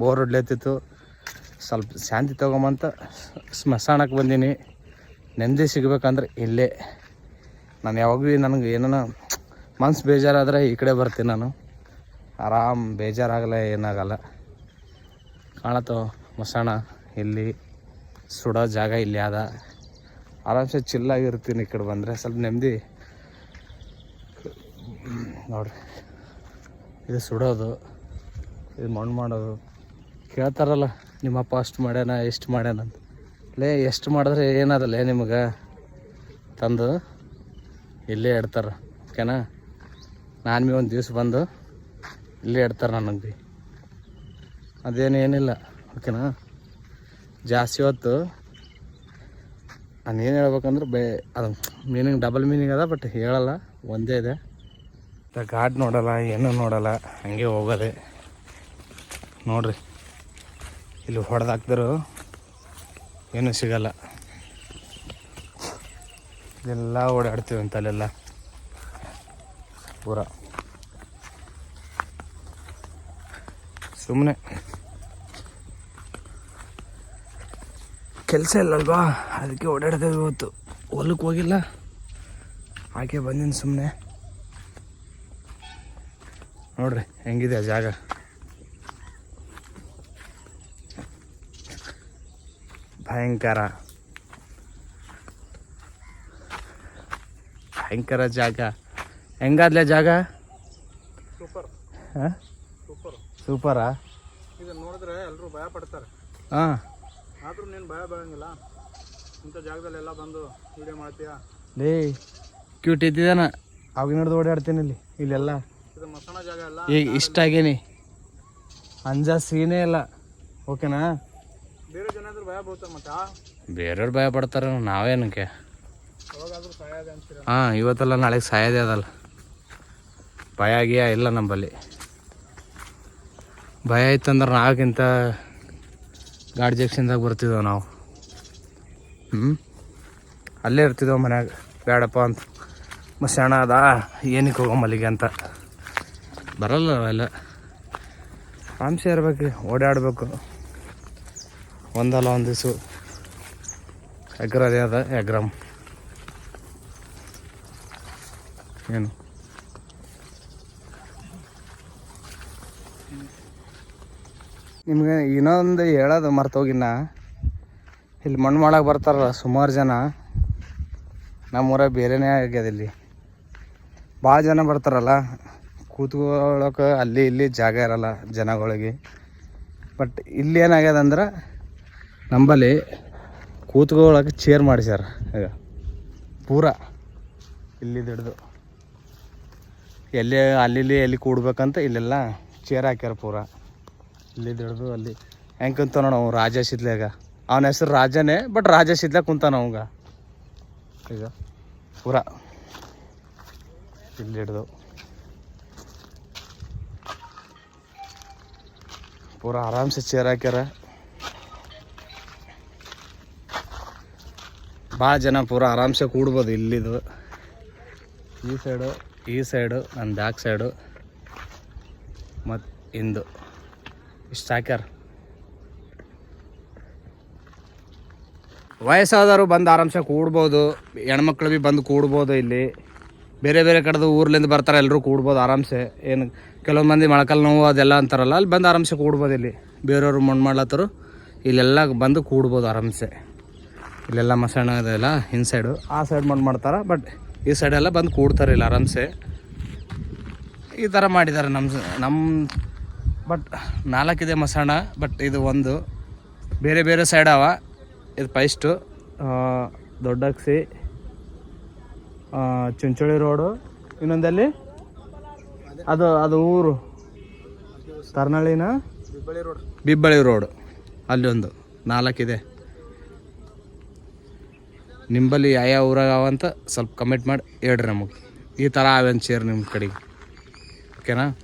Bore ಹೊಡ್ಲತ್ತಿತ್ತು. ಸ್ವಲ್ಪ ಶಾಂತಿ ತೊಗೊಂಬಂತ ಸ್ಮಶಾನಕ್ಕೆ ಬಂದೀನಿ. ನೆಮ್ಮದಿ ಸಿಗ್ಬೇಕಂದ್ರೆ ಇಲ್ಲೇ. ನಾನು ಯಾವಾಗಲೂ ನನಗೆ ಏನೋ ಮನ್ಸು ಬೇಜಾರಾದರೆ ಈ ಕಡೆ ಬರ್ತೀನಿ ನಾನು. ಆರಾಮ್ ಬೇಜಾರಾಗಲ್ಲ ಏನಾಗಲ್ಲ. ಕಾಣತ್ತೋ ಮಸಾಣ ಇಲ್ಲಿ ಸುಡೋ ಜಾಗ ಇಲ್ಲಿ ಅದ. ಆರಾಮ್ಸೆ ಚಿಲ್ಲಾಗಿರ್ತೀನಿ ಈ ಕಡೆ ಬಂದರೆ. ಸ್ವಲ್ಪ ನೆಮ್ಮದಿ. ನೋಡ್ರಿ. ಇದು ಸುಡೋದು, ಇದು ಮಣ್ಣು ಮಾಡೋದು. ಕೇಳ್ತಾರಲ್ಲ, ನಿಮ್ಮಪ್ಪ ಅಷ್ಟು ಮಾಡ್ಯಾನ ಎಷ್ಟು ಮಾಡ್ಯಾನ ಅಂತ. ಲೇ, ಎಷ್ಟು ಮಾಡಿದ್ರೆ ಏನದಲ್ಲೇ ನಿಮಗೆ ತಂದು ಇಲ್ಲೇ ಇಡ್ತಾರೆ. ಓಕೆನಾ? ನಾನು ಒಂದು ದಿವ್ಸ ಬಂದು ಇಲ್ಲೇ ಇಡ್ತಾರೆ ನನಗೆ ಭೀ ಅದೇನು ಏನಿಲ್ಲ. ಓಕೆನಾ? ಜಾಸ್ತಿ ಹೊತ್ತು ನಾನು ಏನು ಹೇಳ್ಬೇಕಂದ್ರೆ ಬೇ, ಅದು ಮೀನಿಂಗ್ ಡಬಲ್ ಮೀನಿಂಗ್ ಅದ, ಬಟ್ ಹೇಳಲ್ಲ, ಒಂದೇ ಇದೆ. ಘಾಟ್ ನೋಡಲ್ಲ ಏನೂ ನೋಡಲ್ಲ, ಹಂಗೆ ಹೋಗೋದೆ. ನೋಡ್ರಿ. ಇಲ್ಲಿ ಹೊಡೆದಾಕ್ದರು ಏನೂ ಸಿಗಲ್ಲ. ಇದೆಲ್ಲ ಓಡಾಡ್ತೀವಿ ಅಂತ ಅಲ್ಲೆಲ್ಲ. ಪೂರ. ಸುಮ್ಮನೆ ಕೆಲಸ ಇಲ್ಲಲ್ವಾ? ಅದಕ್ಕೆ ಓಡಾಡ್ತೇವೆ ಇವತ್ತು. ಹೊಲಕ್ಕೆ ಹೋಗಿಲ್ಲ. ಹಾಗೆ ಬಂದೀನಿ ಸುಮ್ಮನೆ ನೋಡ್ರಿ, ಹೆಂಗಿದೆ ಆ ಜಾಗ? ಭಯಂಕರ. ಭಯಂಕರ ಜಾಗ. ಹೆಂಗಾದ್ಲೆ ಜಾಗ? ಸೂಪರ್. ಹಾಂ? ಸೂಪರ್. ಸೂಪರಾ? ಇದು ನೋಡಿದ್ರೆ ಎಲ್ಲರೂ ಭಯ ಪಡ್ತಾರೆ. ಹಾಂ. ಆದರೂ ನೀನು ಭಯ ಬೀಳಂಗಿಲ್ಲ. ಇಂಥ ಜಾಗದಲ್ಲೆಲ್ಲ ಬಂದು ವಿಡಿಯೋ ಮಾಡ್ತೀಯಾ? ಲೇ ಕ್ಯೂಟ್ ಇದ್ದಿದ್ದಾನ. ಅವಾಗ ನೋಡ್ದು ಓಡಾಡ್ತೀನಿ ಇಲ್ಲಿ ಇಲ್ಲೆಲ್ಲ. ಇದು ಮಸಣ ಜಾಗ ಅಲ್ಲ ಈಗ ಇಷ್ಟ ಆಗೇನಿ ಅಂಜ ಸೀನೇ ಇಲ್ಲ. ಓಕೆನಾ ಬೇರೆ ಜನ ಇದ್ರೆ ಭಯ ಬೀಳ್ತಾರೆ ಮತ್ತೆ ಆ ಬೇರೆಯವ್ರು ಭಯ ಪಡ್ತಾರ ನಾವೇನಕ್ಕೆ? ಹಾ ಇವತ್ತಲ್ಲ ನಾಳೆಗೆ ಸಾಯೋದೇ ಅದಲ್ಲ. ಭಯ ಆಗಿಯ ಇಲ್ಲ ನಂಬಲ್ಲಿ. ಭಯ ಇತ್ತಂದ್ರೆ ನಾವಕ್ಕಿಂತ ಗಾಡಿ ಜಕ್ಷನ್ದಾಗ ಬರ್ತಿದ್ದೆವು ನಾವು. ಹ್ಞೂ ಅಲ್ಲೇ ಇರ್ತಿದ್ದೆವು ಮನ್ಯಾಗ? ಬೇಡಪ್ಪ ಅಂತ. ಮಸ್ಯಾಣ ಅದ ಏನಕ್ಕೆ ಹೋಗೋ ಮಲ್ಲಿಗೆ ಅಂತ. ಬರಲ್ಲ ಅವೆಲ್ಲ ಆಮ್ಸೆ ಇರ್ಬೇಕು ಓಡಾಡಬೇಕು. ಒಂದಲ್ಲ ಒಂದು ದಿವ್ಸ. ಎಗ್ರದೇ ಅದ ಎಗ್ರಮ್. ಏನು? ನಿಮ್ಗೆ ಇನ್ನೊಂದು ಹೇಳೋದು ಮರ್ತೋಗಿನ್ನ ಇಲ್ಲಿ ಮಣ್ಣು ಮಾಡಕ್ಕೆ ಬರ್ತಾರಲ್ಲ ಸುಮಾರು ಜನ. ನಮ್ಮೂರ ಬೇರೆನೇ ಆಗ್ಯದ ಇಲ್ಲಿ. ಭಾಳ ಜನ ಬರ್ತಾರಲ್ಲ. ಕೂತ್ಕೊಳ್ಳೋಕೆ ಅಲ್ಲಿ ಇಲ್ಲಿ ಜಾಗ ಇರಲ್ಲ ಜನಗಳಿಗೆ. ಬಟ್ ಇಲ್ಲಿ ಏನಾಗ್ಯದ ಅಂದ್ರೆ ನಂಬಲ್ಲಿ ಕೂತ್ಕೊಳ್ಳೋಕೆ ಚೇರ್ ಮಾಡಿಸ್ಯಾರ. ಈಗ ಪೂರ ಇಲ್ಲಿ ಹಿಡ್ದು. ಎಲ್ಲಿ ಅಲ್ಲಿ ಎಲ್ಲಿ ಕೂಡ್ಬೇಕಂತ ಇಲ್ಲೆಲ್ಲ ಚೇರ್ ಹಾಕ್ಯಾರ ಪೂರ. ಇಲ್ಲಿ ಹಿಡ್ದು ಅಲ್ಲಿ ಹೆಂಗೆ ಕುಂತ ನೋಡ ಅವ ರಾಜ ಶಿದ್ಲಾಗ ಅವನ ಹೆಸರು ರಾಜನೇ ಬಟ್ ರಾಜ ಶಿದ್ಲಾಗ ಕುಂತಾನ ಅವಂಗ ಈಗ ಪೂರ ಇಲ್ಲಿ ಹಿಡ್ದು. ಪೂರ ಆರಾಮ್ಸೆ ಚೇರ್ ಹಾಕ್ಯಾರ. ಭಾಳ ಜನ ಪೂರ ಆರಾಮ್ಸೆ ಕೂಡ್ಬೋದು ಇಲ್ಲಿದು. ಈ ಸೈಡು ಈ ಸೈಡು ನನ್ನ ಬ್ಯಾಕ್ ಸೈಡು ಮತ್ತು ಇಂದು. ಇಷ್ಟು ಸಾಕ್ಯಾರ. ವಯಸ್ಸಾದವರು ಬಂದು ಆರಾಮ್ಸೆ ಕೂಡ್ಬೋದು, ಹೆಣ್ಮಕ್ಳು ಭೀ ಬಂದು ಕೂಡ್ಬೋದು ಇಲ್ಲಿ. ಬೇರೆ ಬೇರೆ ಕಡೆದು ಊರ್ಲಿಂದ ಬರ್ತಾರೆ ಎಲ್ಲರೂ ಕೂಡ್ಬೋದು ಆರಾಮ್ಸೆ. ಏನು ಕೆಲವೊಂದು ಮಂದಿ ಮೊಳಕಲ್ ನೋವು ಅದೆಲ್ಲ ಅಂತಾರಲ್ಲ, ಅಲ್ಲಿ ಬಂದು ಆರಾಮ್ಸೆ ಕೂಡ್ಬೋದು ಇಲ್ಲಿ. ಬೇರೆಯವರು ಮಣ್ಣು ಮಾಡ್ಲತ್ತರು ಇಲ್ಲೆಲ್ಲ ಬಂದು ಕೂಡ್ಬೋದು ಆರಾಮ್ಸೆ. ಇಲ್ಲೆಲ್ಲ ಮಸಾಣ ಇದೆಲ್ಲ ಇನ್ ಸೈಡು ಆ ಸೈಡ್ ಮಾಡಿ ಮಾಡ್ತಾರೆ ಬಟ್ ಈ ಸೈಡೆಲ್ಲ ಬಂದು ಕೂಡ್ತಾರೆ ಇಲ್ಲ ಆರಾಮ್ಸೆ. ಈ ಥರ ಮಾಡಿದ್ದಾರೆ ನಮ್ಮ ನಮ್ಮ ಬಟ್ ನಾಲ್ಕಿದೆ ಮಸಾಣ ಬಟ್ ಇದು ಒಂದು. ಬೇರೆ ಬೇರೆ ಸೈಡ್ ಅವ. ಇದು ಪೈಸ್ಟು ದೊಡ್ಡಕ್ಸಿ ಚುಂಚೋಳಿ ರೋಡು ಇನ್ನೊಂದಲ್ಲಿ ಅದು ಅದು ಊರು. ತರ್ನಳ್ಳಿನ ಬಿಬ್ಬಳಿ ರೋಡ್ ಬಿಬ್ಬಳಿ ರೋಡು ಅಲ್ಲಿ ಒಂದು. ನಾಲ್ಕಿದೆ. ನಿಂಬಲ್ಲಿ ಯಾವ ಊರಾಗ ಅಂತ ಸ್ವಲ್ಪ ಕಮೆಂಟ್ ಮಾಡಿ ಹೇಳ್ರಿ ನಮಗೆ. ಈ ಥರ ಆವೆನ್ ಚೇರ್ ನಿಮ್ಮ ಕಡೆಗೆ. ಓಕೆನಾ